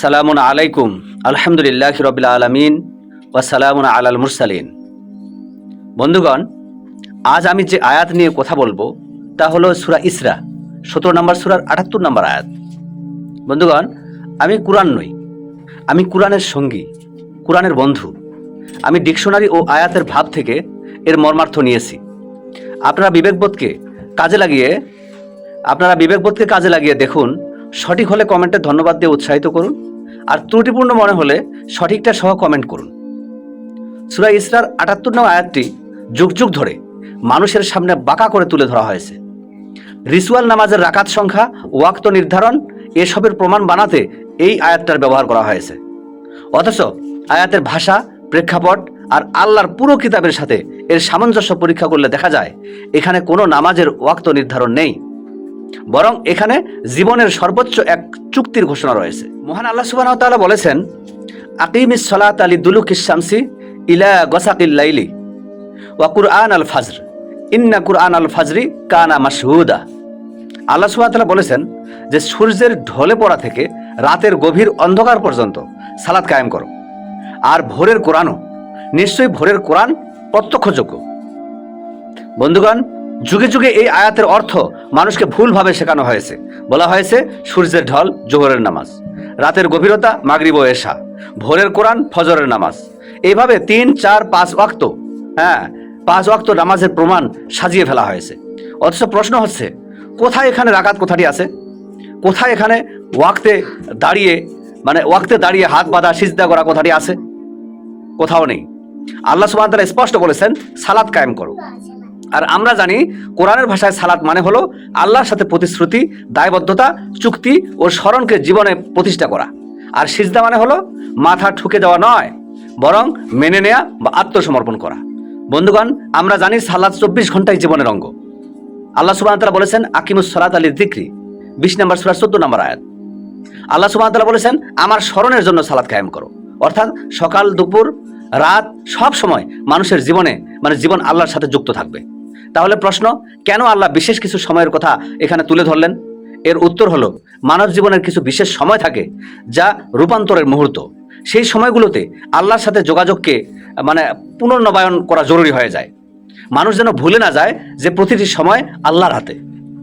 সালামুন আলাইকুম, আলহামদুলিল্লাহ রবিল আলমিন ওয়াসালামুন আলাল মুরসালিন। বন্ধুগণ, আজ আমি যে আয়াত নিয়ে কথা বলব, তা হলো সুরা ইসরা, সতেরো নম্বর সুরার আটাত্তর নম্বর আয়াত। বন্ধুগণ, আমি কোরআন নই, আমি কোরআনের সঙ্গী, কোরআনের বন্ধু। আমি ডিকশনারি ও আয়াতের ভাব থেকে এর মর্মার্থ নিয়েছি। আপনারা বিবেকবোধকে কাজে লাগিয়ে, আপনারা বিবেকবোধকে কাজে লাগিয়ে দেখুন সঠিক হলে কমেন্টে ধন্যবাদ দিয়ে উৎসাহিত করুন, আর ত্রুটিপূর্ণ মনে হলে সঠিকটা সহ কমেন্ট করুন। সুরা ইসরার আটাত্তর নং আয়াতটি যুগ যুগ ধরে মানুষের সামনে বাঁকা করে তুলে ধরা হয়েছে। রিচুয়াল নামাজের রাকাত সংখ্যা, ওয়াক্ত নির্ধারণ, এসবের প্রমাণ বানাতে এই আয়াতটার ব্যবহার করা হয়েছে। অথচ আয়াতের ভাষা, প্রেক্ষাপট আর আল্লাহর পুরো কিতাবের সাথে এর সামঞ্জস্য পরীক্ষা করলে দেখা যায়, এখানে কোনো নামাজের ওয়াক্ত নির্ধারণ নেই। বরং এখানে জীবনের সর্বোচ্চ এক চুক্তির ঘোষণা রয়েছে। মহান আল্লাহ সুবাহ তাআলা বলেছেন, আকিমিস সলাত আলী দুলুক ইসামসি ইলা গসাকিল লাইলি ওয়া কুরআন আল ফাজর। ইন্না কুরআন আল ফাজরি কানা মাসহুদা আল্লাহ সুবাহ তাআলা বলেছেন যে, সূর্যের ঢলে পড়া থেকে রাতের গভীর অন্ধকার পর্যন্ত সালাত কায়েম করো। আর ভোরের কোরআনও, নিশ্চয়ই ভোরের কোরআন প্রত্যক্ষযোগ্য। বন্ধুগণ যুগে যুগে এই আয়াতের অর্থ মানুষকে ভুলভাবে শেখানো হয়েছে। বলা হয়েছে, সূর্যের ঢল জোহরের নামাজ, রাতের গভীরতা মাগরিব এশা, ভোরের কোরআন ফজরের নামাজ। এইভাবে তিন, চার, পাঁচ ওয়াক্ত হ্যাঁ পাঁচ ওয়াক্ত নামাজের প্রমাণ সাজিয়ে ফেলা হয়েছে। অথচ প্রশ্ন হচ্ছে, কোথায় এখানে রাকাত কোথাটি আছে? কোথায় এখানে ওয়াক্তে দাঁড়িয়ে মানে ওয়াক্তে দাঁড়িয়ে হাত বাঁধা, সিজদা করা কোথাটি আছে? কোথাও নেই। আল্লাহ তাআলা স্পষ্ট বলেছেন সালাদ কায়েম করো। আর আমরা জানি কোরআনের ভাষায় সালাত মানে হলো আল্লাহর সাথে প্রতিশ্রুতি, দায়বদ্ধতা, চুক্তি ও স্মরণকে জীবনে প্রতিষ্ঠা করা। আর সিজদা মানে হলো মাথা ঠুকে যাওয়া নয়, বরং মেনে নেয়া বা আত্মসমর্পণ করা। বন্ধুগণ, আমরা জানি সালাদ চব্বিশ ঘন্টায় জীবনের অঙ্গ। আল্লাহ সুবাহ তালা বলেছেন, আকিমুস সালাত আলী দিক্রি বিশ নম্বর সুরা চোদ্দ নম্বর আয়াত। আল্লাহ সুবাহ তালা বলেছেন, আমার স্মরণের জন্য সালাদ কায়েম করো। অর্থাৎ সকাল, দুপুর, রাত সব সময় মানুষের জীবনে মানে জীবন আল্লাহর সাথে যুক্ত থাকবে। তাহলে প্রশ্ন, কেন আল্লাহ বিশেষ কিছু সময়ের কথা এখানে তুলে ধরলেন? এর উত্তর হলো, মানব জীবনের কিছু বিশেষ সময় থাকে যা রূপান্তরের মুহূর্ত। সেই সময়গুলোতে আল্লাহর সাথে যোগাযোগকে মানে পুনর্নবায়ন করা জরুরি হয়ে যায়। মানুষ যেন ভুলে না যায় যে প্রতিটি সময় আল্লাহর হাতে।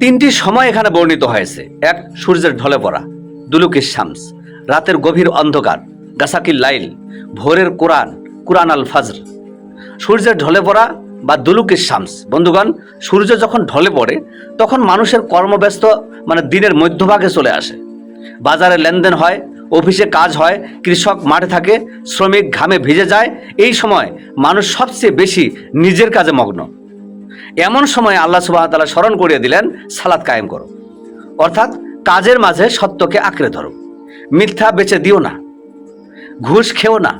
তিনটি সময় এখানে বর্ণিত হয়েছে। এক, সূর্যের ঢলে পড়া। দুলুকিস শামস। রাতের গভীর অন্ধকার। গাসাকিল লাইল। ভোরের কোরআন, কুরআন আল ফাজর সূর্যের ঢলে পড়া বা দুলুকের শামস। বন্ধুগণ, সূর্য যখন ঢলে পড়ে, তখন মানুষের কর্মব্যস্ত মানে দিনের মধ্যভাগে চলে আসে। বাজারে লেনদেন হয়, অফিসে কাজ হয়, কৃষক মাঠে থাকে, শ্রমিক ঘামে ভিজে যায়, এই সময় মানুষ সবচেয়ে বেশি নিজের কাজে মগ্ন। এমন সময় আল্লাহ তালা স্মরণ করিয়ে দিলেন সালাদ কায়েম করো। অর্থাৎ কাজের মাঝে সত্যকে আঁকড়ে ধরো। মিথ্যা বেচে দিও না। ঘুষ খেও না।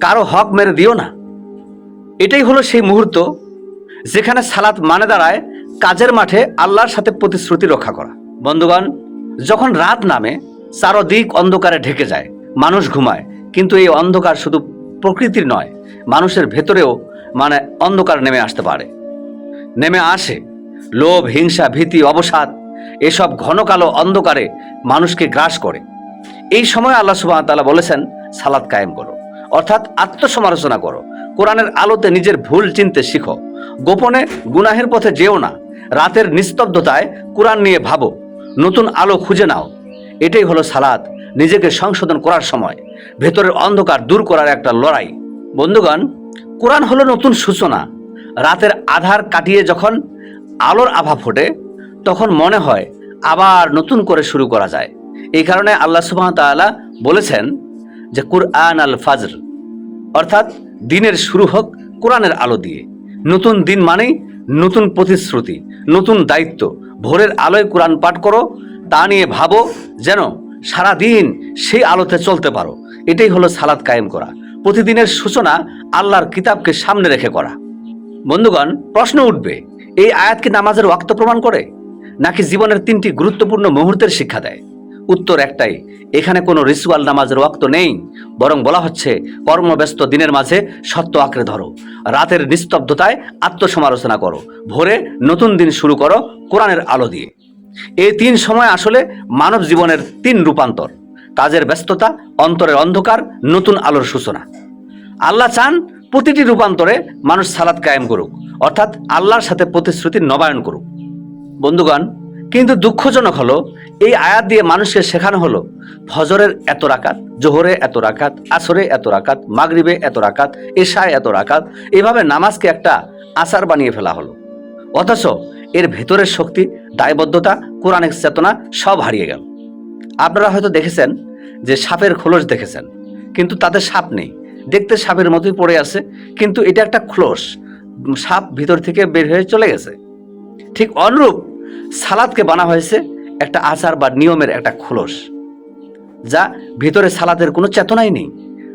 কারও হক মেরে দিও না। এটাই হলো সেই মুহূর্ত যেখানে সালাত মানে দাঁড়ায় কাজের মাঠে আল্লাহর সাথে প্রতিশ্রুতি রক্ষা করা। বন্ধুগণ, যখন রাত নামে, চারদিক অন্ধকারে ঢেকে যায়, মানুষ ঘুমায়, কিন্তু এই অন্ধকার শুধু প্রকৃতির নয়, মানুষের ভেতরেও মানে অন্ধকার নেমে আসতে পারে। নেমে আসে লোভ, হিংসা, ভীতি, অবসাদ, এসব ঘন কালো অন্ধকারে মানুষকে গ্রাস করে। এই সময় আল্লাহ সুবাহ বলেছেন সালাদ কায়েম করো। অর্থাৎ আত্মসমালোচনা করো। কোরআনের আলোতে নিজের ভুল চিনতে শিখো। গোপনে গুনাহের পথে যেও না। রাতের নিস্তব্ধতায় কোরআন নিয়ে ভাবো। নতুন আলো খুঁজে নাও। এটাই হলো সালাদ নিজেকে সংশোধন করার সময়। ভেতরের অন্ধকার দূর করার একটা লড়াই। বন্ধুগণ, কোরআন হলো নতুন সূচনা। রাতের আধার কাটিয়ে যখন আলোর আভা ফোটে, তখন মনে হয় আবার নতুন করে শুরু করা যায়। এই কারণে আল্লাহ সুবাহ বলেছেন যে কুরআন আল ফাজর। অর্থাৎ দিনের শুরু হোক কোরআনের আলো দিয়ে। নতুন দিন মানেই নতুন প্রতিশ্রুতি, নতুন দায়িত্ব। ভোরের আলোয় কোরআন পাঠ করো, তা নিয়ে ভাবো যেন সারা দিন সেই আলোতে চলতে পারো। এটাই হলো সালাদ কায়েম করা। প্রতিদিনের সূচনা আল্লাহর কিতাবকে সামনে রেখে করা। বন্ধুগণ, প্রশ্ন উঠবে, এই আয়াত কি নামাজের ওয়াক্ত প্রমাণ করে? নাকি জীবনের তিনটি গুরুত্বপূর্ণ মুহূর্তের শিক্ষা দেয়? উত্তর একটাই, এখানে কোনো রিচুয়াল নামাজের ওয়াক্ত নেই, বরং বলা হচ্ছে কর্মব্যস্ত দিনের মাঝে সত্য আঁকড়ে ধরো, রাতের নিস্তব্ধতায় আত্মসমালোচনা করো, ভোরে নতুন দিন শুরু করো কোরআনের আলো দিয়ে। এই তিন সময় আসলে মানব জীবনের তিন রূপান্তর, কাজের ব্যস্ততা, অন্তরের অন্ধকার, নতুন আলোর সূচনা। আল্লাহ চান প্রতিটি রূপান্তরে মানুষ সালাদ কায়েম করুক, অর্থাৎ আল্লাহর সাথে প্রতিশ্রুতি নবায়ন করুক। বন্ধুগণ কিন্তু দুঃখজনক হলো, এই আয়াত দিয়ে মানুষকে শেখানো হলো, ফজরের এত রাকাত, জোহরে এত রাকাত, আসরে এত রাকাত, মাগরিবে এত রাকাত, এশায় এত রাকাত, এভাবে নামাজকে একটা আচার বানিয়ে ফেলা হলো। অথচ এর ভেতরের শক্তি, দায়বদ্ধতা কোরআনিক চেতনা সব হারিয়ে গেল। আপনারা হয়তো দেখেছেন যে সাপের খোলস দেখেছেন, কিন্তু তাতে সাপ নেই। দেখতে সাপের মতোই পড়ে আছে, কিন্তু এটা একটা খোলস, সাপ ভিতর থেকে বের হয়ে চলে গেছে। ঠিক অনুরূপ সালাদকে বানা হয়েছে একটা আচার বা নিয়মের একটা খোলস, যা ভিতরে সালাদের কোনো চেতনাই নেই,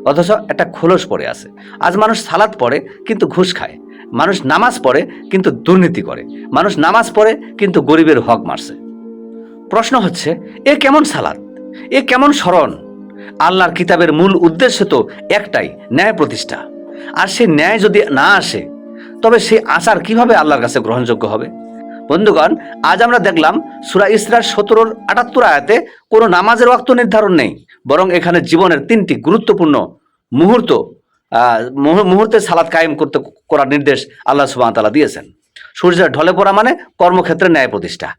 অথচ একটা খোলস পড়ে আছে। আজ মানুষ সালাদ পড়ে, কিন্তু ঘুষ খায়। মানুষ নামাজ পড়ে, কিন্তু দুর্নীতি করে। মানুষ নামাজ পড়ে, কিন্তু গরিবের হক মারছে। প্রশ্ন হচ্ছে, এ কেমন সালাদ? এ কেমন স্মরণ? আল্লাহর কিতাবের মূল উদ্দেশ্য তো একটাই, ন্যায় প্রতিষ্ঠা। আর সে ন্যায় যদি না আসে, তবে সেই আচার কীভাবে আল্লাহর কাছে গ্রহণযোগ্য হবে? বন্ধুগণ, আজ আমরা দেখলাম সুরা ইসরার সতেরোর আটাত্তর আয়াতে কোনো নামাজের ওয়াক্ত নির্ধারণ নেই, বরং এখানে জীবনের তিনটি গুরুত্বপূর্ণ মুহূর্ত মুহূর্তে সালাদ কায়েম করতে করার নির্দেশ আল্লাহ সুবাহ তালা দিয়েছেন। সূর্যের ঢলে পড়া মানে কর্মক্ষেত্রে ন্যায় প্রতিষ্ঠা,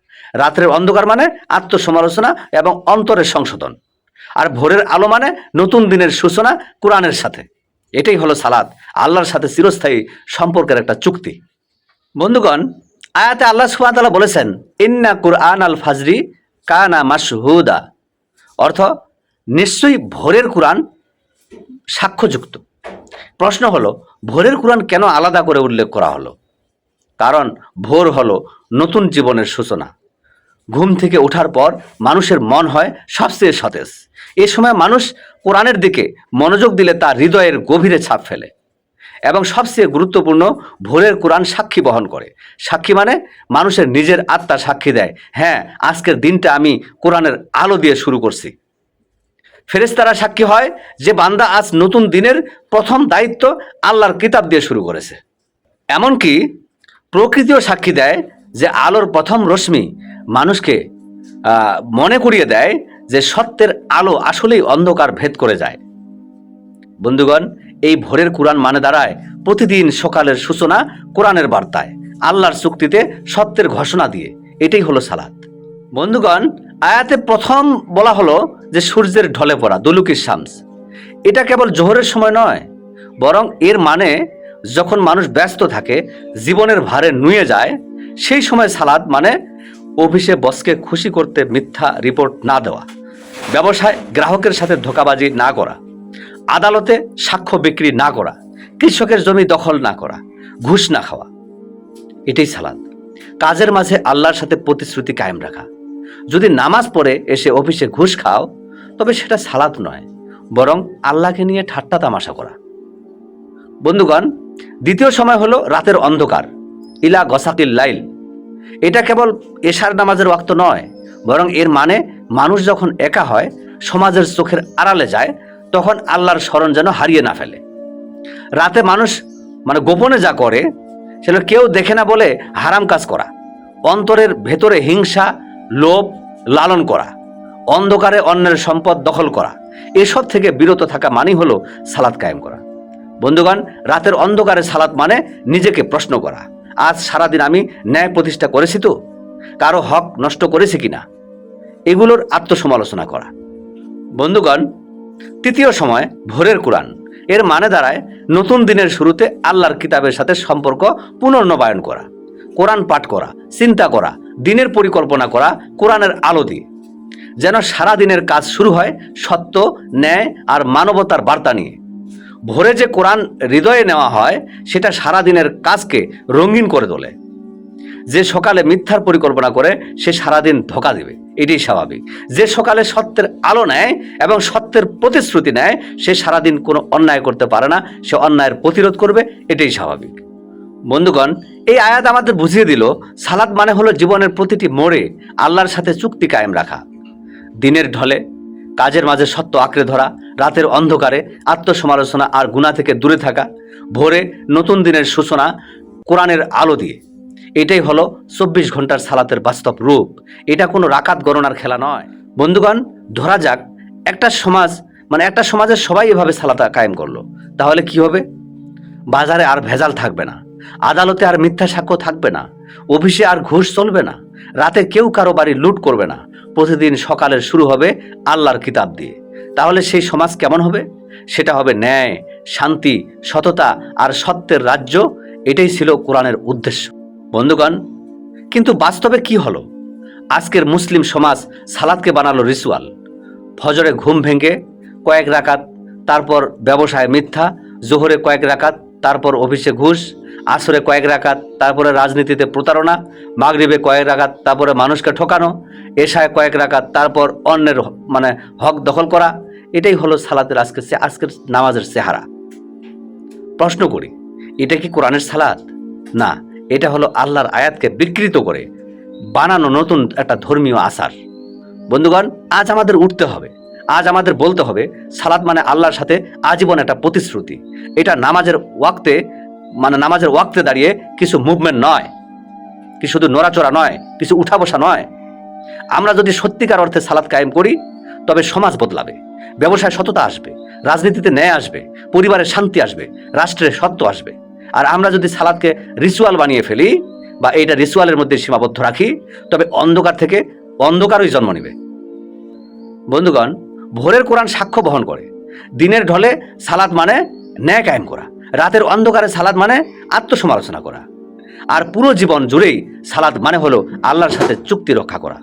রাত্রের অন্ধকার মানে আত্মসমালোচনা এবং অন্তরের সংশোধন, আর ভোরের আলো মানে নতুন দিনের সূচনা কোরআনের সাথে। এটাই হলো সালাদ আল্লাহর সাথে চিরস্থায়ী সম্পর্কের একটা চুক্তি। বন্ধুগণ আয়াতে আল্লাহ তাআলা বলেছেন, ইন্না কুরআন আল ফাজরি কানা মাশহুদা। অর্থ, নিশ্চয়ই ভোরের কোরআন সাক্ষ্যযুক্ত। প্রশ্ন হলো, ভোরের কোরআন কেন আলাদা করে উল্লেখ করা হলো? কারণ, ভোর হলো নতুন জীবনের সূচনা। ঘুম থেকে ওঠার পর মানুষের মন হয় সবচেয়ে সতেজ। এ সময় মানুষ কোরআনের দিকে মনোযোগ দিলে তার হৃদয়ের গভীরে ছাপ ফেলে। এবং সবচেয়ে গুরুত্বপূর্ণ, ভোরের কোরআন সাক্ষী বহন করে। সাক্ষী মানে মানুষের নিজের আত্মা সাক্ষী দেয়। হ্যাঁ আজকের দিনটা আমি কোরআনের আলো দিয়ে শুরু করছি। ফেরেশতারা সাক্ষী হয় যে বান্দা আজ নতুন দিনের প্রথম দায়িত্ব আল্লাহর কিতাব দিয়ে শুরু করেছে। এমনকি প্রকৃতিও সাক্ষী দেয় যে আলোর প্রথম রশ্মি মানুষকে মনে করিয়ে দেয় যে সত্যের আলো আসলেই অন্ধকার ভেদ করে যায়। বন্ধুগণ এই ভোরের কোরআন মানে দাঁড়ায় প্রতিদিন সকালের সূচনা কোরআনের বার্তায়, আল্লাহর চুক্তিতে সত্যের ঘোষণা দিয়ে। এটাই হলো সালাদ বন্ধুগণ, আয়াতে প্রথম বলা হলো যে সূর্যের ঢলে পড়া দুলুকির শামস। এটা কেবল জোহরের সময় নয়, বরং এর মানে যখন মানুষ ব্যস্ত থাকে, জীবনের ভারে নুয়ে যায়, সেই সময় সালাদ মানে অফিসে বসকে খুশি করতে মিথ্যা রিপোর্ট না দেওয়া, ব্যবসায় গ্রাহকের সাথে ধোকাবাজি না করা। আদালতে সাক্ষ্য বিক্রি না করা, কৃষকের জমি দখল না করা, ঘুষ না খাওয়া, এটাই সালাদ কাজের মাঝে আল্লাহর সাথে প্রতিশ্রুতি কায়েম রাখা। যদি নামাজ পড়ে এসে অফিসে ঘুষ খাও, তবে সেটা সালাদ নয়, বরং আল্লাহকে নিয়ে ঠাট্টা তামাশা করা। বন্ধুগণ, দ্বিতীয় সময় হলো রাতের অন্ধকার, ইলা গসাকিল লাইল। এটা কেবল এশার নামাজের ওয়াক্ত নয়, বরং এর মানে মানুষ যখন একা হয়, সমাজের চোখের আড়ালে যায় তখন আল্লাহর স্মরণ যেন হারিয়ে না ফেলে। রাতে মানুষ মানে গোপনে যা করে সেটা কেউ দেখে না বলে হারাম কাজ করা। অন্তরের ভেতরে হিংসা, লোভ লালন করা। অন্ধকারে অন্যের সম্পদ দখল করা। এসব থেকে বিরত থাকা মানেই হলো সালাদ কায়েম করা। বন্ধুগণ, রাতের অন্ধকারে সালাদ মানে নিজেকে প্রশ্ন করা। আজ সারাদিন আমি ন্যায় প্রতিষ্ঠা করেছি তো? কারও হক নষ্ট করেছি কিনা? এগুলোর আত্মসমালোচনা করা। বন্ধুগণ তৃতীয় সময় ভোরের কোরআন। এর মানে দাঁড়ায় নতুন দিনের শুরুতে আল্লাহর কিতাবের সাথে সম্পর্ক পুনর্নবায়ন করা, কোরআন পাঠ করা, চিন্তা করা, দিনের পরিকল্পনা করা, কোরআনের আলো দিয়ে। যেন সারা দিনের কাজ শুরু হয় সত্য, ন্যায় আর মানবতার বার্তা নিয়ে। ভোরে যে কোরআন হৃদয়ে নেওয়া হয়, সেটা সারা দিনের কাজকে রঙিন করে তোলে। যে সকালে মিথ্যার পরিকল্পনা করে, সে সারাদিন ধোকা দেবে। এটাই স্বাভাবিক। যে সকালে সত্যের আলো নেয় এবং সত্যের প্রতিশ্রুতি নেয়, সে সারাদিন কোনো অন্যায় করতে পারে না, সে অন্যায়ের প্রতিরোধ করবে, এটাই স্বাভাবিক। বন্ধুগণ, এই আয়াত আমাদের বুঝিয়ে দিল সালাদ মানে হলো জীবনের প্রতিটি মোড়ে আল্লাহর সাথে চুক্তি কায়েম রাখা। দিনের ঢলে, কাজের মাঝে সত্য আঁকড়ে ধরা, রাতের অন্ধকারে আত্মসমালোচনা আর গুণা থেকে দূরে থাকা, ভোরে নতুন দিনের সূচনা, কোরআনের আলো দিয়ে। এটাই হলো চব্বিশ ঘণ্টার সালাতের বাস্তব রূপ। এটা কোনো রাকাত গণনার খেলা নয়। বন্ধুগণ, ধরা যাক একটা সমাজ মানে একটা সমাজের সবাই এভাবে সালাতা কায়েম করল। তাহলে কি হবে? বাজারে আর ভেজাল থাকবে না। আদালতে আর মিথ্যা সাক্ষ্য থাকবে না। অফিসে আর ঘুষ চলবে না। রাতে কেউ কারও বাড়ি লুট করবে না। প্রতিদিন সকালের শুরু হবে আল্লাহর কিতাব দিয়ে। তাহলে সেই সমাজ কেমন হবে? সেটা হবে ন্যায়, শান্তি, সততা আর সত্যের রাজ্য। এটাই ছিল কোরআনের উদ্দেশ্য। বন্ধুগণ, কিন্তু বাস্তবে কি হলো? আজকের মুসলিম সমাজ সালাদকে বানালো রিচুয়াল। ফজরে ঘুম ভেঙে কয়েক রাকাত তারপর ব্যবসায় মিথ্যা, জোহরে কয়েক রাকাত তারপর অফিসে ঘুষ, আসরে কয়েক রাকাত তারপরে রাজনীতিতে প্রতারণা, মাগরিবে কয়েক রাকাত তারপরে মানুষকে ঠকানো, এশায় কয়েক রাকাত তারপর অন্যের মানে হক দখল করা, এটাই হলো সালাতের আজকের আজকের নামাজের চেহারা। প্রশ্ন করি, এটা কি কোরআনের সালাত? না। এটা হলো আল্লাহর আয়াতকে বিকৃত করে বানানো নতুন একটা ধর্মীয় আচার। বন্ধুগণ, আজ আমাদের উঠতে হবে। আজ আমাদের বলতে হবে, সালাত মানে আল্লাহর সাথে আজীবন একটা প্রতিশ্রুতি। এটা নামাজের ওয়াক্তে মানে নামাজের ওয়াক্তে দাঁড়িয়ে কিছু মুভমেন্ট নয়, কি শুধু নড়াচড়া নয়, কিছু উঠা বসা নয়। আমরা যদি সত্যিকার অর্থে সালাত কায়েম করি, তবে সমাজ বদলাবে, ব্যবসায় সততা আসবে, রাজনীতিতে ন্যায় আসবে, পরিবারের শান্তি আসবে, রাষ্ট্রের সত্য আসবে। আর আমরা যদি সালাদকে রিচুয়াল বানিয়ে ফেলি বা এইটা রিচুয়ালের মধ্যে সীমাবদ্ধ রাখি, তবে অন্ধকার থেকে অন্ধকারই জন্ম নেবে। বন্ধুগণ, ভোরের কোরআন সাক্ষ্য বহন করে। দিনের ঢলে সালাদ মানে ন্যায় কায়েম করা। রাতের অন্ধকারে সালাদ মানে আত্মসমালোচনা করা। আর পুরো জীবন জুড়েই সালাদ মানে হলো আল্লাহর সাথে চুক্তি রক্ষা করা।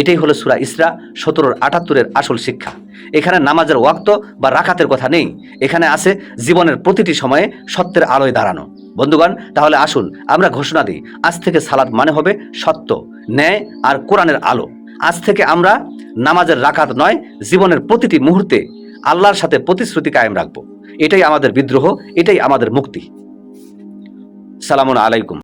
এটাই হলো সুরা ইসরা সতেরোর আটাত্তরের আসল শিক্ষা। এখানে নামাজের ওয়াক্ত বা রাখাতের কথা নেই। এখানে আছে জীবনের প্রতিটি সময়ে সত্যের আলোয় দাঁড়ানো। বন্ধুগণ, তাহলে আসুন আমরা ঘোষণা দিই, আজ থেকে সালাদ মানে হবে সত্য, ন্যায় আর কোরআনের আলো। আজ থেকে আমরা নামাজের রাকাত নয়, জীবনের প্রতিটি মুহূর্তে আল্লাহর সাথে প্রতিশ্রুতি কায়েম রাখব। এটাই আমাদের বিদ্রোহ, এটাই আমাদের মুক্তি। সালামুন আলাইকুম।